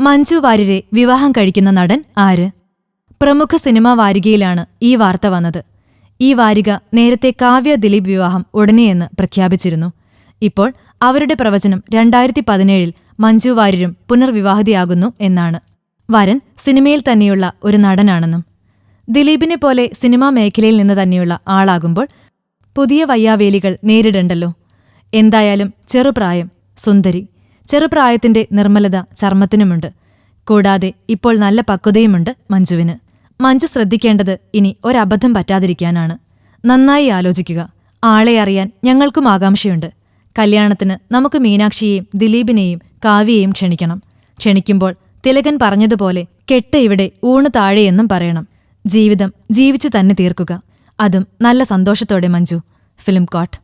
മഞ്ജു വാര്യരെ വിവാഹം കഴിക്കുന്ന നടൻ ആര്? പ്രമുഖ സിനിമാ വാരികയിലാണ് ഈ വാർത്ത വന്നത്. ഈ വാരിക നേരത്തെ കാവ്യ ദിലീപ് വിവാഹം ഉടനെയെന്ന് പ്രഖ്യാപിച്ചിരുന്നു. ഇപ്പോൾ അവരുടെ പ്രവചനം രണ്ടായിരത്തി പതിനേഴിൽ മഞ്ജു വാര്യരും പുനർവിവാഹിതയാകുന്നു എന്നാണ്. വരൻ സിനിമയിൽ തന്നെയുള്ള ഒരു നടനാണെന്നും ദിലീപിനെ പോലെ സിനിമാ മേഖലയിൽ നിന്ന് തന്നെയുള്ള ആളാകുമ്പോൾ പുതിയ വയ്യാവേലികൾ നേരിടണ്ടല്ലോ. എന്തായാലും ചെറുപ്രായം സുന്ദരി. ചെറുപ്രായത്തിന്റെ നിർമ്മലത ചർമ്മത്തിനുമുണ്ട്. കൂടാതെ ഇപ്പോൾ നല്ല പക്വതയുമുണ്ട് മഞ്ജുവിന്. മഞ്ജു ശ്രദ്ധിക്കേണ്ടത് ഇനി ഒരബദ്ധം പറ്റാതിരിക്കാനാണ്. നന്നായി ആലോചിക്കുക. ആളെ അറിയാൻ ഞങ്ങൾക്കും ആകാംക്ഷയുണ്ട്. കല്യാണത്തിന് നമുക്ക് മീനാക്ഷിയെയും ദിലീപിനെയും കാവ്യയെയും ക്ഷണിക്കണം. ക്ഷണിക്കുമ്പോൾ തിലകൻ പറഞ്ഞതുപോലെ കെട്ട് ഇവിടെ ഊണ് താഴെയെന്നും പറയണം. ജീവിതം ജീവിച്ചു തന്നെ തീർക്കുക. അതും നല്ല സന്തോഷത്തോടെ മഞ്ജു. Film coat.